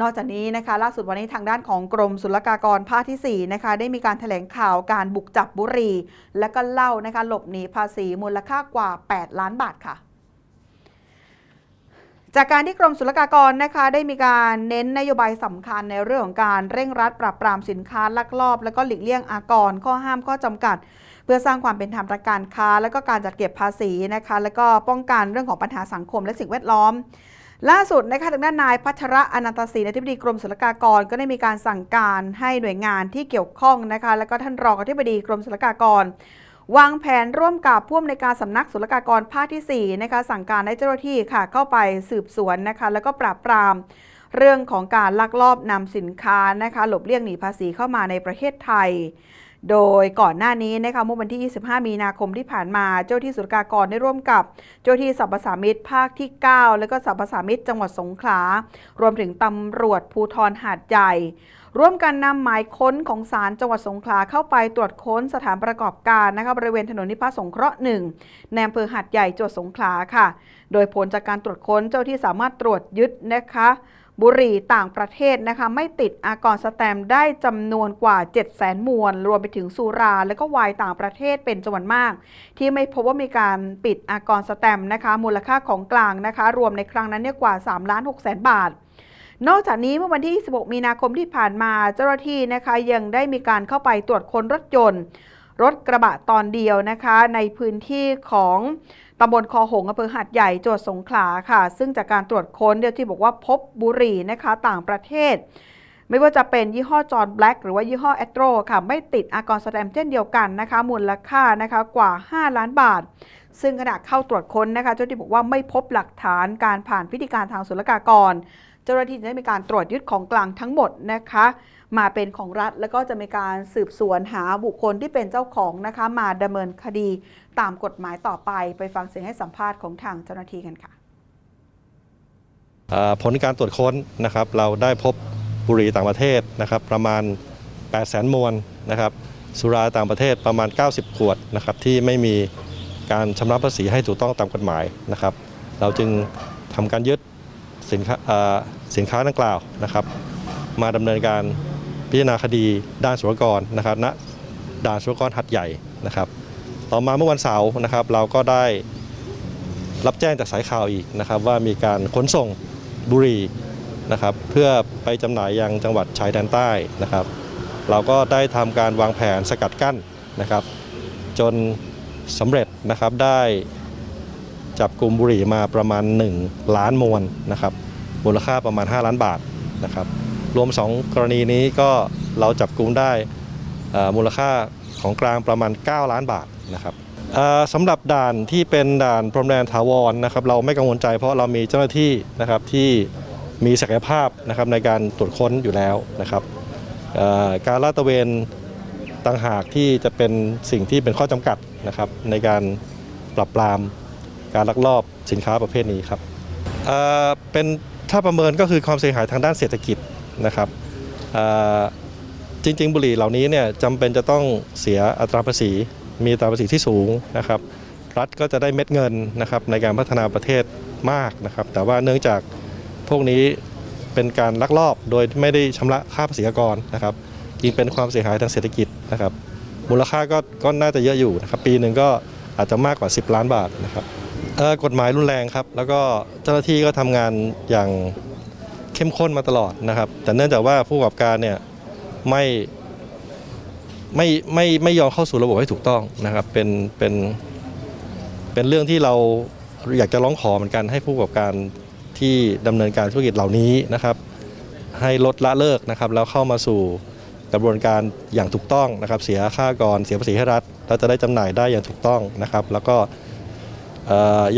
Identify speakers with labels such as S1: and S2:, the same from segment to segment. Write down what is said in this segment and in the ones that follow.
S1: นอกจากนี้นะคะล่าสุดวันนี้ทางด้านของกรมศุลกากรภาคที่ 4 นะคะ ได้มีการแถลงข่าวการบุกจับบุหรี่และก็เล้านะคะหลบหนีภาษีมูลค่ากว่า 8 ล้านบาทค่ะจากการที่กรมศุลกากรนะคะได้มีการเน้นนโยบายสำคัญในเรื่องของการเร่งรัดปราบปรามสินค้าลักลอบ และก็หลีกเลี่ยงอากรข้อห้ามข้อจำกัด เพื่อสร้างความเป็นธรรมทางการค้า และก็การจัดเก็บภาษีนะคะแล้วก็ป้องกันเรื่องของปัญหาสังคมและสิ่งแวดล้อม ล่าสุดนะคะทางด้านนายพัชระอนันตศรีอธิบดีกรมศุลกากรก็ได้มีการสั่งการให้หน่วยงานที่เกี่ยวข้องนะคะแล้วก็ท่านรองอธิบดีกรมศุลกากร วางแผนร่วมกับผู้อำนวยการสำนักศุลกากรภาคที่4นะคะสั่งการให้เจ้าหน้าที่ค่ะเข้าไปสืบสวนนะคะแล้วก็ปราบปราม เรื่องของการลักลอบนำสินค้านะคะหลบเลี่ยงหนีภาษีเข้ามาในประเทศไทย โดยก่อนหน้านี้นะคะเมื่อวันที่ 25 มีนาคมที่ผ่านมา เจ้าที่ศุลกากรได้ร่วมกับ เจ้าที่สรรพสามิตรภาคที่ 9 และก็สรรพสามิตรจังหวัดสงขลา รวมถึงตำรวจภูธรหาดใหญ่ร่วมกันนำหมายค้นของศาลจังหวัดสงขลาเข้าไปตรวจค้นสถานประกอบการนะคะบริเวณถนนนิพัฒน์สงเคราะห์หนึ่งในอำเภอหาดใหญ่จังหวัดสงขลาค่ะ โดยผลจากการตรวจค้นเจ้าที่สามารถตรวจยึดนะคะ บุหรี่ต่างประเทศนะคะไม่ติดอากรสแตมได้จำนวนกว่า 7 0 0 0 0 0มวลรวมไปถึงสุรา และก็ไวน์ต่างประเทศเป็นจำนวนมาก ที่ไม่พบว่ามีการปิดอากรสแตมนะคะมูลค่าของกลางนะคะรวมในครั้งนั้นเนี่ยกว่า3ล้าน6แสนบาทนอกจากนี้เมื่อวันที่ 26 มีนาคมที่ผ่านมาเจ้าหน้าที่นะคะยังได้มีการเข้าไปตรวจค้นรถยนต์ รถกระบะตอนเดียวนะคะ ในพื้นที่ของ ตำบลคอหงอำเภอหัดใหญ่จังหวัดสงขลาค่ะ ซึ่งจากการตรวจค้นเดียวที่บอกว่าพบบุหรี่นะคะต่างประเทศ ไม่ว่าจะเป็นยี่ห้อจอห์นแบล็กหรือว่ายี่ห้อแอตโรค่ะ ไม่ติดอากรสแตมเช่นเดียวกันนะคะ มูลค่านะคะกว่า 5 ล้านบาท ซึ่งขณะเข้าตรวจค้นนะคะเจ้าหน้าที่บอกว่าไม่พบหลักฐานการผ่านพิธีการทางศุลกากร เจ้าหน้าที่จะได้มีการตรวจยึดของกลางทั้งหมดนะคะ มาเป็นของรัฐ แล้วก็จะมีการสืบสวนหาบุคคลที่เป็นเจ้าของนะคะ มาดำเนินคดีตามกฎหมายต่อไป ไปฟังเสียงให้สัมภาษณ์ของทางเจ้าหน้าที่กันค่ะ
S2: ผลการตรวจค้นนะครับเราได้พบ บุหรี่ต่างประเทศนะครับประมาณ 8 0 0 0 0มวนนะครับสุราต่างประเทศประมาณ 90 ขวดนะครับที่ไม่มีการชำระภาษีให้ถูกต้องตามกฎหมายนะครับ เราจึงทำการยึดสินค้าสินค้าดังกล่าวนะครับ มาดำเนินการพิจารณาคดีด้านศุลกากรนะครับณด่านศุลกากรหัดใหญ่นะครับ ต่อมาเมื่อวันเสาร์นะครับเราก็ได้รับแจ้งจากสายข่าวอีกนะครับว่ามีการขนส่งบุหรี่ นะครับเพื่อไปจำหน่ายยังจังหวัดชายแดนใต้นะครับ เราก็ได้ทำการวางแผนสกัดกั้นนะครับ จนสำเร็จนะครับได้จับกลุ่มบุหรี่มาประมาณ 1 ล้านมวนนะครับมูลค่าประมาณ 5 ล้านบาทนะครับ รวม 2 กรณีนี้ก็เราจับกลุ่มได้มูลค่าของกลางประมาณ 9 ล้านบาทนะครับสำหรับด่านที่เป็นด่านพรมแดนถาวรนะครับ เราไม่กังวลใจเพราะเรามีเจ้าหน้าที่นะครับที่ มีศักยภาพนะครับในการตรวจค้นอยู่แล้วนะครับการลาดตระเวนต่างหากที่จะเป็นสิ่งที่เป็นข้อจำกัดนะครับในการปรับปรามการลักลอบสินค้าประเภทนี้ครับเป็นถ้าประเมินก็คือความเสียหายทางด้านเศรษฐกิจนะครับจริง ๆ บุหรี่เหล่านี้เนี่ยจำเป็นจะต้องเสียอัตราภาษี มีอัตราภาษีที่สูงนะครับ รัฐก็จะได้เม็ดเงินนะครับในการพัฒนาประเทศมากนะครับ แต่ว่าเนื่องจาก พวกนี้เป็นการลักลอบโดยไม่ได้ชำระค่าภาษีอากรนะครับจึงเป็นความเสียหายทางเศรษฐกิจนะครับมูลค่าก็ก็น่าจะเยอะอยู่นะครับปีหนึ่งก็อาจจะมากกว่า 10 ล้านบาทนะครับกฎหมายรุนแรงครับ แล้วก็เจ้าหน้าที่ก็ทำงานอย่างเข้มข้นมาตลอดนะครับ แต่เนื่องจากว่าผู้ประกอบการเนี่ยไม่ไม่ไม่ไม่ยอมเข้าสู่ระบบให้ถูกต้องนะครับ เป็นเป็นเป็นเรื่องที่เราอยากจะร้องขอเหมือนกันให้ผู้ประกอบการ ที่ดำเนินการธุรกิจเหล่านี้นะครับ ให้ลดละเลิกนะครับ แล้วเข้ามาสู่กระบวนการอย่างถูกต้องนะครับ เสียค่ากรเสียภาษีให้รัฐแล้วจะได้จำหน่ายได้อย่างถูกต้องนะครับ แล้วก็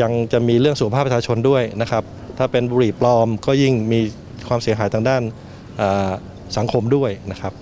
S2: ยังจะมีเรื่องสุขภาพประชาชนด้วยนะครับ ถ้าเป็นบุหรี่ปลอมก็ยิ่งมีความเสียหายทางด้านสังคมด้วยนะครับ